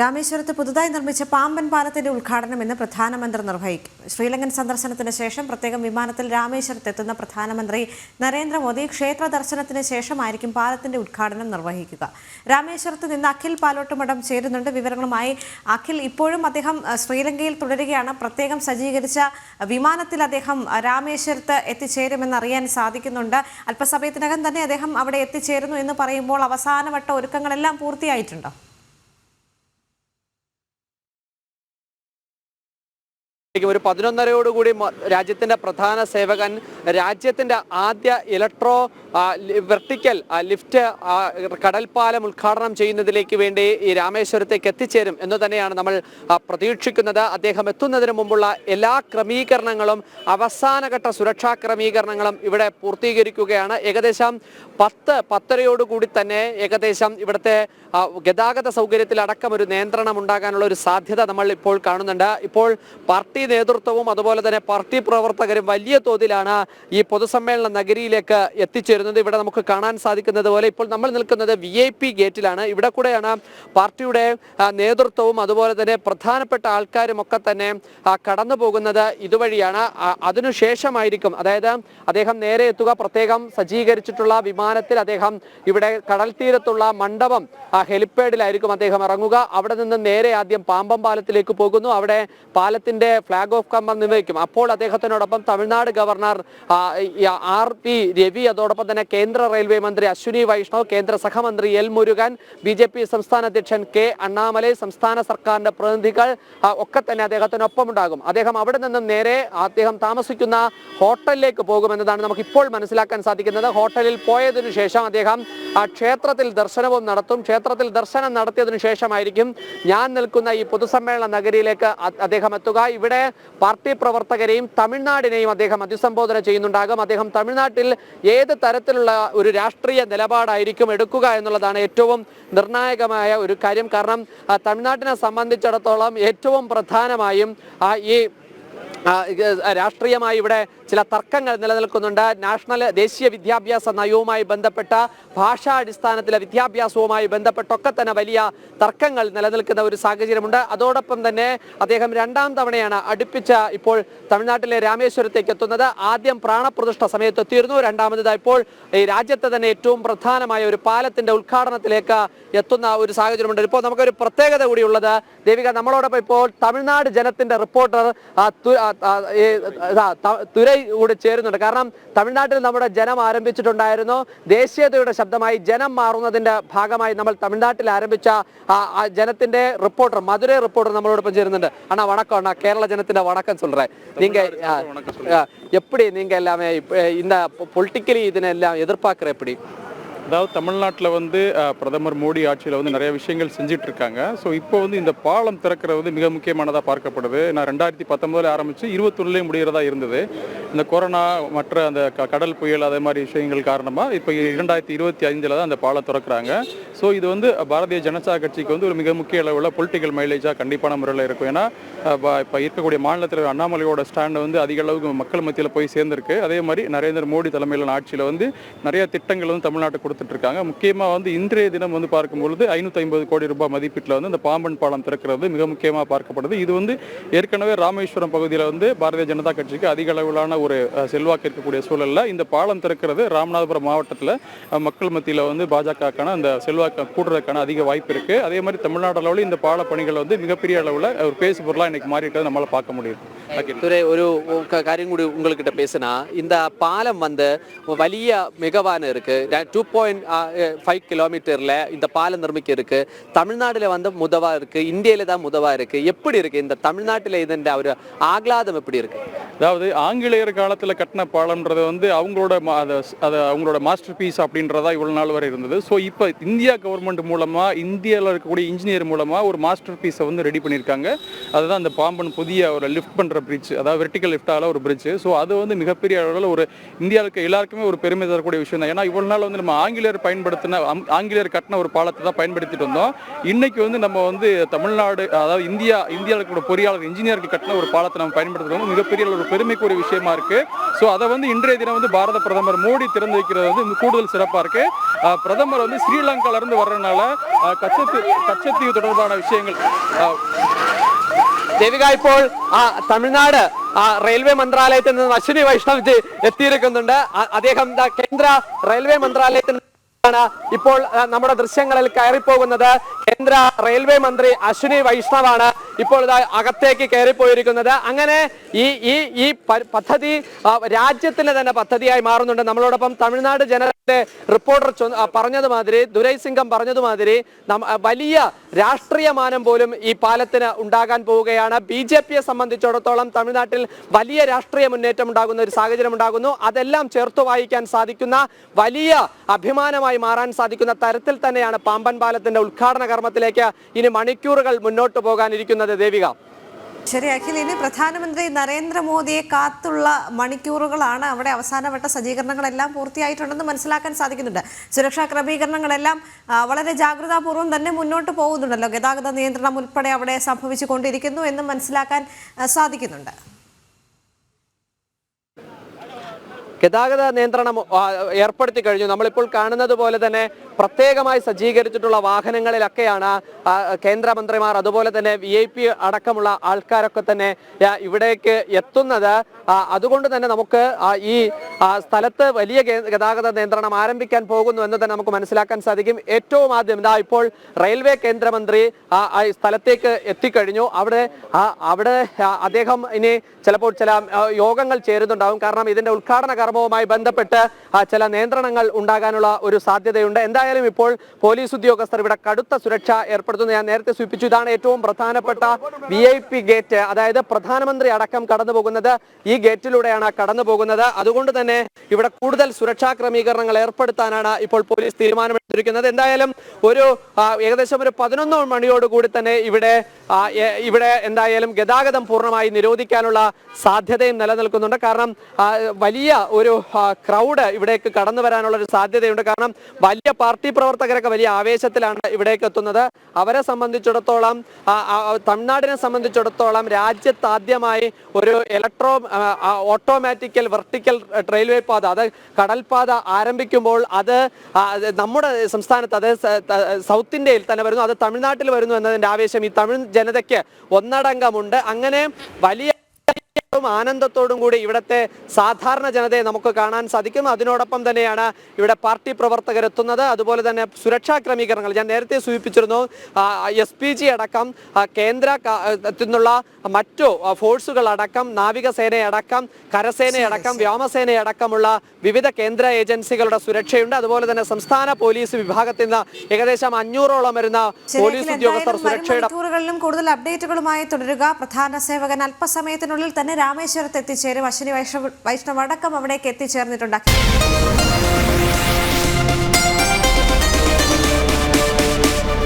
രാമേശ്വരത്ത് പുതുതായി നിർമ്മിച്ച പാമ്പൻ പാലത്തിന്റെ ഉദ്ഘാടനം ഇന്ന് പ്രധാനമന്ത്രി നിർവഹിക്കും. ശ്രീലങ്കൻ സന്ദർശനത്തിന് ശേഷം പ്രത്യേകം വിമാനത്തിൽ രാമേശ്വരത്ത് എത്തുന്ന പ്രധാനമന്ത്രി നരേന്ദ്രമോദി ക്ഷേത്ര ദർശനത്തിന് ശേഷമായിരിക്കും പാലത്തിന്റെ ഉദ്ഘാടനം നിർവഹിക്കുക. രാമേശ്വരത്ത് നിന്ന് അഖിൽ പാലോട്ടുമഠം ചേരുന്നുണ്ട്. വിവരങ്ങളുമായി അഖിൽ ഇപ്പോഴും അദ്ദേഹം ശ്രീലങ്കയിൽ തുടരുകയാണ്. പ്രത്യേകം സജ്ജീകരിച്ച വിമാനത്തിൽ അദ്ദേഹം രാമേശ്വരത്ത് എത്തിച്ചേരുമെന്ന് അറിയാൻ സാധിക്കുന്നുണ്ട്. അല്പസമയത്തിനകം തന്നെ അദ്ദേഹം അവിടെ എത്തിച്ചേരുന്നു എന്ന് പറയുമ്പോൾ അവസാനവട്ട ഒരുക്കങ്ങളെല്ലാം പൂർത്തിയായിട്ടുണ്ടോ? ഒരു പതിനൊന്നരയോടുകൂടി രാജ്യത്തിന്റെ പ്രധാന സേവകൻ രാജ്യത്തിന്റെ ആദ്യ ഇലക്ട്രോ വെർട്ടിക്കൽ ലിഫ്റ്റ് കടൽപ്പാലം ഉദ്ഘാടനം ചെയ്യുന്നതിലേക്ക് വേണ്ടി ഈ രാമേശ്വരത്തേക്ക് എത്തിച്ചേരും എന്ന് തന്നെയാണ് നമ്മൾ പ്രതീക്ഷിക്കുന്നത്. അദ്ദേഹം എത്തുന്നതിന് മുമ്പുള്ള എല്ലാ ക്രമീകരണങ്ങളും അവസാനഘട്ട സുരക്ഷാ ക്രമീകരണങ്ങളും ഇവിടെ പൂർത്തീകരിക്കുകയാണ്. ഏകദേശം പത്ത് പത്തരയോടുകൂടി തന്നെ ഏകദേശം ഇവിടുത്തെ ഗതാഗത സൗകര്യത്തിൽ അടക്കം ഒരു നിയന്ത്രണം ഉണ്ടാകാനുള്ള ഒരു സാധ്യത നമ്മൾ ഇപ്പോൾ കാണുന്നുണ്ട്. ഇപ്പോൾ പാർട്ടി നേതൃത്വവും അതുപോലെ തന്നെ പാർട്ടി പ്രവർത്തകരും വലിയ തോതിലാണ് ഈ പൊതുസമ്മേളന നഗരിയിലേക്ക് എത്തിച്ചേരുന്നത്. ഇവിടെ നമുക്ക് കാണാൻ സാധിക്കുന്നത് പോലെ ഇപ്പോൾ നമ്മൾ നിൽക്കുന്നത് വി ഐ പി ഗേറ്റിലാണ്. ഇവിടെ കൂടെയാണ് പാർട്ടിയുടെ നേതൃത്വവും അതുപോലെ തന്നെ പ്രധാനപ്പെട്ട ആൾക്കാരും ഒക്കെ തന്നെ കടന്നു പോകുന്നത് ഇതുവഴിയാണ്. അതിനുശേഷമായിരിക്കും അതായത് അദ്ദേഹം നേരെ എത്തുക. പ്രത്യേകം സജ്ജീകരിച്ചിട്ടുള്ള വിമാനത്തിൽ അദ്ദേഹം ഇവിടെ കടൽ തീരത്തുള്ള മണ്ഡപം ഹെലിപ്പാഡിലായിരിക്കും അദ്ദേഹം ഇറങ്ങുക. അവിടെ നിന്ന് നേരെ ആദ്യം പാമ്പം പാലത്തിലേക്ക് പോകുന്നു. അവിടെ പാലത്തിന്റെ ഫ്ലാഗ് ഓഫ് കമ്പം നിർവഹിക്കും. അപ്പോൾ അദ്ദേഹത്തിനോടൊപ്പം Tamil Nadu governor R P Ravi അതോടൊപ്പം തന്നെ കേന്ദ്ര റെയിൽവേ മന്ത്രി അശ്വിനി വൈഷ്ണവ് കേന്ദ്ര സഹമന്ത്രി L Murugan B J P സംസ്ഥാന അധ്യക്ഷൻ കെ അണ്ണാമലൈ സംസ്ഥാന സർക്കാരിന്റെ പ്രതിനിധികൾ ഒക്കെ തന്നെ അദ്ദേഹത്തിനൊപ്പം ഉണ്ടാകും. അദ്ദേഹം അവിടെ നിന്നും നേരെ അദ്ദേഹം താമസിക്കുന്ന ഹോട്ടലിലേക്ക് പോകുമെന്നതാണ് നമുക്ക് ഇപ്പോൾ മനസ്സിലാക്കാൻ സാധിക്കുന്നത്. ഹോട്ടലിൽ പോയതിനു ശേഷം അദ്ദേഹം ആ ക്ഷേത്രത്തിൽ ദർശനവും നടത്തും. ക്ഷേത്രത്തിൽ ദർശനം നടത്തിയതിനു ശേഷമായിരിക്കും ഞാൻ നിൽക്കുന്ന ഈ പൊതുസമ്മേളന നഗരിയിലേക്ക് അദ്ദേഹം എത്തുക. ഇവിടെ പാർട്ടി പ്രവർത്തകരെയും തമിഴ്നാടിനെയും അദ്ദേഹം അഭിസംബോധന ചെയ്യുന്നുണ്ടാകും. അദ്ദേഹം തമിഴ്നാട്ടിൽ ഏത് തരത്തിലുള്ള ഒരു രാഷ്ട്രീയ നിലപാടായിരിക്കും എടുക്കുക എന്നുള്ളതാണ് ഏറ്റവും നിർണായകമായ ഒരു കാര്യം. കാരണം തമിഴ്നാട്ടിനെ സംബന്ധിച്ചിടത്തോളം ഏറ്റവും പ്രധാനമായും ഈ രാഷ്ട്രീയമായി ഇവിടെ ചില തർക്കങ്ങൾ നിലനിൽക്കുന്നുണ്ട്. നാഷണൽ ദേശീയ വിദ്യാഭ്യാസ നയവുമായി ബന്ധപ്പെട്ട ഭാഷാടിസ്ഥാനത്തിലെ വിദ്യാഭ്യാസവുമായി ബന്ധപ്പെട്ടൊക്കെ തന്നെ വലിയ തർക്കങ്ങൾ നിലനിൽക്കുന്ന ഒരു സാഹചര്യമുണ്ട്. അതോടൊപ്പം തന്നെ അദ്ദേഹം രണ്ടാം തവണയാണ് അടുപ്പിച്ച ഇപ്പോൾ തമിഴ്നാട്ടിലെ രാമേശ്വരത്തേക്ക് എത്തുന്നത്. ആദ്യം പ്രാണപ്രതിഷ്ഠ സമയത്ത് എത്തിയിരുന്നു. രണ്ടാമത് ഇപ്പോൾ ഈ രാജ്യത്തെ തന്നെ ഏറ്റവും പ്രധാനമായ ഒരു പാലത്തിന്റെ ഉദ്ഘാടനത്തിലേക്ക് എത്തുന്ന ഒരു സാഹചര്യമുണ്ട്. ഇപ്പോൾ നമുക്കൊരു പ്രത്യേകത കൂടിയുള്ളത്. ദേവിക നമ്മളോടൊപ്പം ഇപ്പോൾ തമിഴ്നാട് ജനത്തിന്റെ റിപ്പോർട്ടർ തുരൈ കൂടെ ചേരുന്നുണ്ട് കാരണം തമിഴ്നാട്ടിൽ നമ്മുടെ ജനം ആരംഭിച്ചിട്ടുണ്ടായിരുന്നു ദേശീയതയുടെ ശബ്ദമായി ജനം മാറുന്നതിന്റെ ഭാഗമായി നമ്മൾ തമിഴ്നാട്ടിൽ ആരംഭിച്ച ആ, ആ ജനത്തിന്റെ റിപ്പോർട്ടർ മധുരൈ റിപ്പോർട്ടർ നമ്മളോടൊപ്പം ചേരുന്നുണ്ട് അണ്ണാ വണക്കം അണ്ണാ കേരള ജനത്തിന്റെ வணக்கம் சொல்றேன் நீங்க ஆ, ஆ, எப்படி நீங்க எல்லாமே இப்ப, இந்த பொலிட்டிக்கலி இதனெல்லாம் எதிர்பார்க்குற எப்படி அதாவது தமிழ்நாட்டில் வந்து பிரதமர் மோடி ஆட்சியில் வந்து நிறைய விஷயங்கள் செஞ்சுட்டு இருக்காங்க ஸோ இப்போ வந்து இந்த பாலம் திறக்கிறது வந்து மிக முக்கியமானதாக பார்க்கப்படுது. நான் ரெண்டாயிரத்தி பத்தொன்பதில் ஆரம்பித்து இருபத்தொன்னுலேயும் முடிகிறதா இருந்தது. இந்த கொரோனா மற்ற அந்த க- கடல் புயல் அதே மாதிரி விஷயங்கள் காரணமாக இப்போ இரண்டாயிரத்தி இருபத்தி ஐந்தில் தான் அந்த பாலம் திறக்கிறாங்க. ஸோ இது வந்து பாரதிய ஜனதா கட்சிக்கு வந்து ஒரு மிக முக்கிய அளவில் பொலிட்டிக்கல் மைலேஜாக கண்டிப்பான முறையில் இருக்கும். ஏன்னா இப்போ இருக்கக்கூடிய மாநிலத்தில் அண்ணாமலையோட ஸ்டாண்டு வந்து அதிக அளவுக்கு மக்கள் மத்தியில் போய் சேர்ந்திருக்கு. அதே மாதிரி நரேந்திர மோடி தலைமையிலான ஆட்சியில் வந்து நிறைய திட்டங்கள் வந்து தமிழ்நாட்டுக்கு கொடுத்து இருக்காங்க முக்கியமாக வந்து இன்றைய தினம் வந்து பார்க்கும்பொழுது ஐநூற்றி ஐம்பது கோடி ரூபாய் மதிப்பீட்டில் வந்து இந்த பாம்பன் பாலம் திறக்கிறது மிக முக்கியமாக பார்க்கப்படுது. இது வந்து ஏற்கனவே ராமேஸ்வரம் பகுதியில் வந்து பாரதிய ஜனதா கட்சிக்கு அதிக அளவிலான ஒரு செல்வாக்கு இருக்கக்கூடிய சூழலில் இந்த பாலம் திறக்கிறது ராமநாதபுரம் மாவட்டத்தில் மக்கள் மத்தியில் வந்து பாஜகக்கான அந்த செல்வாக்கு கூடுறதுக்கான அதிக வாய்ப்பு இருக்குது அதே மாதிரி தமிழ்நாடு அளவில் இந்த பால பணிகளை வந்து மிகப்பெரிய அளவில் ஒரு பேசு பொருளாக இன்னைக்கு மாறி நம்மளால் பார்க்க முடியுது. துறை ஒரு காரியம் கூடி உங்கள்கிட்ட பேசினா இந்த பாலம் வந்து வலிய மிகவான இருக்குது டூ பாயிண்ட் ஃபைவ் கிலோமீட்டர்ல இந்த பாலம் நிர்மிக்க இருக்கு. தமிழ்நாடுல வந்து முதவா இருக்கு. இந்தியால தான் முதவா இருக்கு. எப்படி இருக்கு? இந்த தமிழ்நாட்டில் இதன் ஒரு ஆகலாதம் எப்படி இருக்கு? அதாவது ஆங்கிலேயர் காலத்தில் கட்டின பாலம்ன்றது வந்து அவங்களோட அது அவங்களோட மாஸ்டர் பீஸ் அப்படின்றதா இவ்வளோ நாள் வரை இருந்தது. ஸோ இப்போ இந்தியா கவர்மெண்ட் மூலமாக இந்தியாவில் இருக்கக்கூடிய இன்ஜினியர் மூலமாக ஒரு மாஸ்டர் பீஸை வந்து ரெடி பண்ணியிருக்காங்க அதுதான் அந்த பாம்பன் புதிய ஒரு லிஃப்ட் பண்ணுற பிரிட்ஜ் அதாவது வெர்டிக்கல் லிஃப்டால ஒரு பிரிட்ஜ் ஸோ அது வந்து மிகப்பெரிய அளவில் ஒரு இந்தியாவுக்கு எல்லாருக்குமே ஒரு பெருமை தரக்கூடிய விஷயம் தான். ஏன்னா இவ்வளோ நாள் வந்து நம்ம ஆங்கிலேயர் பயன்படுத்தின ஆங்கிலேயர் கட்டின ஒரு பாலத்தை தான் பயன்படுத்திட்டு வந்தோம். இன்னைக்கு வந்து நம்ம வந்து தமிழ்நாடு அதாவது இந்தியா இந்தியாவில் இருக்கிற பொறியாளர் இன்ஜினியர்கள் கட்டின ஒரு பாலத்தை நம்ம பயன்படுத்துகிறோம் மிகப்பெரிய ஒரு பெருமைக்குரிய விஷயமா இருக்கு. ஸோ அதை வந்து இன்றைய தினம் வந்து பாரத பிரதமர் மோடி திறந்து வைக்கிறது வந்து கூடுதல் சிறப்பா இருக்கு. பிரதமர் வந்து ஸ்ரீலங்கால இருந்து வர்றதுனால கச்சத்தீவு கச்சத்தீவு தொடர்பான விஷயங்கள் தேவிகா இப்போ தமிழ்நாடு റെയിൽവേ മന്ത്രാലയത്തിൽ നിന്ന് അശ്വിനി വൈഷ്ണവ്ജി എത്തിയിരിക്കുന്നുണ്ട്. അദ്ദേഹം കേന്ദ്ര റെയിൽവേ മന്ത്രാലയത്തിൽ ആണ് ഇപ്പോൾ നമ്മുടെ ദൃശ്യങ്ങളിൽ കയറിപ്പോകുന്നത്. കേന്ദ്ര റെയിൽവേ മന്ത്രി അശ്വിനി വൈഷ്ണവാണ്. ഇപ്പോൾ ഇതാ അകത്തേക്ക് കയറിപ്പോയിരിക്കുന്നത്. അങ്ങനെ ഈ ഈ ഈ പദ്ധതി രാജ്യത്തിന്റെ തന്നെ പദ്ധതിയായി മാറുന്നുണ്ട്. നമ്മളോടൊപ്പം തമിഴ്നാട് ജനറലിന്റെ റിപ്പോർട്ടർ പറഞ്ഞതുമാതിരി ദുരൈ സിംഗം പറഞ്ഞതുമാതിരി വലിയ രാഷ്ട്രീയ മാനം പോലും ഈ പാലത്തിന് ഉണ്ടാകാൻ പോവുകയാണ്. ബി ജെ പിയെ സംബന്ധിച്ചിടത്തോളം തമിഴ്നാട്ടിൽ വലിയ രാഷ്ട്രീയ മുന്നേറ്റം ഉണ്ടാകുന്ന ഒരു സാഹചര്യം ഉണ്ടാകുന്നു. അതെല്ലാം ചേർത്ത് വായിക്കാൻ സാധിക്കുന്ന വലിയ അഭിമാനമായി മാറാൻ സാധിക്കുന്ന തരത്തിൽ തന്നെയാണ് പാമ്പൻ പാലത്തിന്റെ ഉദ്ഘാടന കർമ്മത്തിലേക്ക് ഇനി മണിക്കൂറുകൾ മുന്നോട്ട് പോകാനിരിക്കുന്നത്. ദേവിക. ശരി അഖിൽ ഇനി പ്രധാനമന്ത്രി നരേന്ദ്രമോദിയെ കാത്തുള്ള മണിക്കൂറുകളാണ് അവിടെ അവസാനവട്ട സജ്ജീകരണങ്ങളെല്ലാം പൂർത്തിയായിട്ടുണ്ടെന്ന് മനസ്സിലാക്കാൻ സാധിക്കുന്നുണ്ട്. സുരക്ഷാ ക്രമീകരണങ്ങളെല്ലാം വളരെ ജാഗ്രതാപൂർവം തന്നെ മുന്നോട്ട് പോകുന്നുണ്ടല്ലോ. ഗതാഗത നിയന്ത്രണം ഉൾപ്പെടെ അവിടെ സംഭവിച്ചു കൊണ്ടിരിക്കുന്നു എന്ന് മനസ്സിലാക്കാൻ സാധിക്കുന്നുണ്ട്. ഗതാഗത നിയന്ത്രണം ഏർപ്പെടുത്തി കഴിഞ്ഞു. നമ്മളിപ്പോൾ കാണുന്നത് പോലെ തന്നെ പ്രത്യേകമായി സജ്ജീകരിച്ചിട്ടുള്ള വാഹനങ്ങളിലൊക്കെയാണ് കേന്ദ്രമന്ത്രിമാർ അതുപോലെ തന്നെ വി ഐ പി അടക്കമുള്ള ആൾക്കാരൊക്കെ തന്നെ ഇവിടേക്ക് എത്തുന്നത്. അതുകൊണ്ട് തന്നെ നമുക്ക് ഈ സ്ഥലത്ത് വലിയ ഗതാഗത നിയന്ത്രണം ആരംഭിക്കാൻ പോകുന്നു എന്ന് തന്നെ നമുക്ക് മനസ്സിലാക്കാൻ സാധിക്കും. ഏറ്റവും ആദ്യം ഇതാ ഇപ്പോൾ റെയിൽവേ കേന്ദ്രമന്ത്രി സ്ഥലത്തേക്ക് എത്തിക്കഴിഞ്ഞു. അവിടെ അവിടെ അദ്ദേഹം ഇനി ചിലപ്പോൾ ചില യോഗങ്ങൾ ചേരുന്നുണ്ടാവും. കാരണം ഇതിന്റെ ഉദ്ഘാടന കർമ്മവുമായി ബന്ധപ്പെട്ട് ചില നിയന്ത്രണങ്ങൾ ഉണ്ടാകാനുള്ള ഒരു സാധ്യതയുണ്ട്. എന്തായാലും ഇപ്പോൾ പോലീസ് ഉദ്യോഗസ്ഥർ ഇവിടെ കടുത്ത സുരക്ഷ ഏർപ്പെടുത്തുന്നു ഞാൻ നേരത്തെ സൂചിപ്പിച്ചു. ഇതാണ് ഏറ്റവും പ്രധാനപ്പെട്ട വി ഗേറ്റ് അതായത് പ്രധാനമന്ത്രി അടക്കം കടന്നു പോകുന്നത് ഈ ഗേറ്റിലൂടെയാണ് കടന്നു പോകുന്നത് അതുകൊണ്ട് തന്നെ ഇവിടെ കൂടുതൽ സുരക്ഷാ ക്രമീകരണങ്ങൾ ഏർപ്പെടുത്താനാണ് ഇപ്പോൾ പോലീസ് തീരുമാനമെടുത്തിരിക്കുന്നത്. എന്തായാലും ഒരു ഏകദേശം ഒരു പതിനൊന്ന് മണിയോടുകൂടി തന്നെ ഇവിടെ ഇവിടെ എന്തായാലും ഗതാഗതം പൂർണമായി നിരോധിക്കാനുള്ള സാധ്യതയും നിലനിൽക്കുന്നുണ്ട്. കാരണം വലിയ ഒരു ക്രൗഡ് ഇവിടേക്ക് കടന്നു വരാനുള്ള ഒരു സാധ്യതയുണ്ട്. കാരണം വലിയ പാർട്ടി പ്രവർത്തകരൊക്കെ വലിയ ആവേശത്തിലാണ് ഇവിടേക്ക് എത്തുന്നത്. അവരെ സംബന്ധിച്ചിടത്തോളം തമിഴ്നാടിനെ സംബന്ധിച്ചിടത്തോളം രാജ്യത്ത് ആദ്യമായി ഒരു ഇലക്ട്രോ ഓട്ടോമാറ്റിക്കൽ വെർട്ടിക്കൽ റെയിൽവേ പാത അത് കടൽപാത ആരംഭിക്കുമ്പോൾ അത് നമ്മുടെ സംസ്ഥാനത്ത് അത് സൗത്ത് ഇന്ത്യയിൽ തന്നെ വരുന്നു. അത് തമിഴ്നാട്ടിൽ വരുന്നു എന്നതിന്റെ ആവേശം ഈ തമിഴ് ജനതയ്ക്ക് ഒന്നടങ്കമുണ്ട്. അങ്ങനെ വലിയ ും ആനന്ദത്തോടും കൂടി ഇവിടുത്തെ സാധാരണ ജനതയെ നമുക്ക് കാണാൻ സാധിക്കും. അതിനോടൊപ്പം തന്നെയാണ് ഇവിടെ പാർട്ടി പ്രവർത്തകർ എത്തുന്നത്. അതുപോലെ തന്നെ സുരക്ഷാ ക്രമീകരണങ്ങൾ. ഞാൻ നേരത്തെ സൂചിപ്പിച്ചിരുന്നു എസ് പി ജി അടക്കം കേന്ദ്ര നിന്നുള്ള മറ്റു ഫോഴ്സുകൾ അടക്കം നാവികസേനയടക്കം കരസേനയടക്കം വ്യോമസേനയടക്കമുള്ള വിവിധ കേന്ദ്ര ഏജൻസികളുടെ സുരക്ഷയുണ്ട്. അതുപോലെ തന്നെ സംസ്ഥാന പോലീസ് വിഭാഗത്തിൽ നിന്ന് ഏകദേശം അഞ്ഞൂറോളം വരുന്ന പോലീസ് ഉദ്യോഗസ്ഥർ സുരക്ഷയുടെ മണിക്കൂറുകളിലും കൂടുതൽ അപ്ഡേറ്റുകളുമായി തുടരുക. പ്രധാന സേവകൻ അല്പസമയത്തിനുള്ളിൽ തന്നെ രാമേശ്വരത്ത് എത്തിച്ചേരും. അശ്വിനി വൈഷ്ണവ് വൈഷ്ണവ് അടക്കം അവിടേക്ക് എത്തിച്ചേർന്നിട്ടുണ്ട്.